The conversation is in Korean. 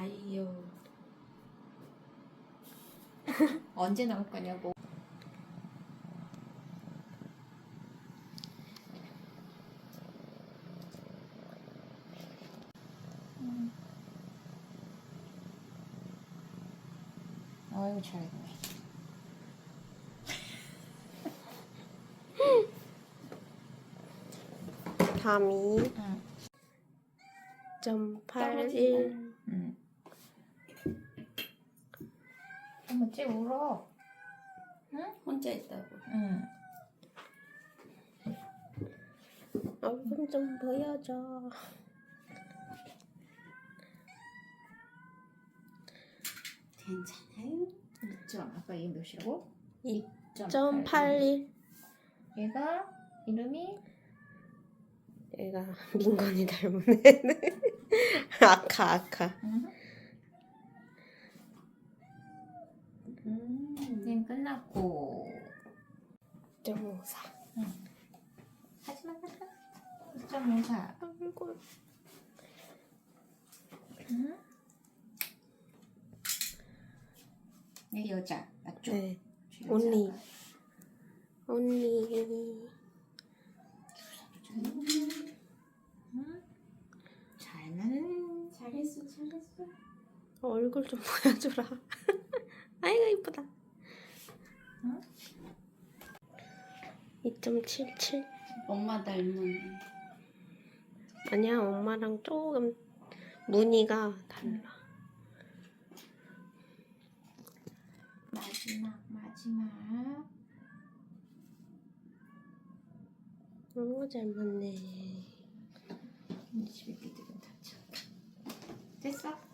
아이요. 언제 나올 거냐고. 음. 어이구 잘 됐네. 감이 응. 0.81 응. 어머지 울어. 혼자 있다고. 응. 얼굴 좀 보여줘. 괜찮아요? 2점. 아까 이게 몇이라고? 2.81 얘가 이름이 얘가 민건이 닮은 애는 아카 아카 응. 음. 이제 끝났고. 2.54 하지만 할까? 2.54. 얼굴 응? 얘 여자 맞죠? 네 여자. 언니 언니 응? 잘만 잘했어 잘했어. 얼굴 좀 보여주라 아이고 이쁘다 응? 2.77 엄마 닮은. 아니야 엄마랑 조금 무늬가 달라 마지막 마지막 너무 잘 맞네 우리 집에 끼들은 다쳐 됐어?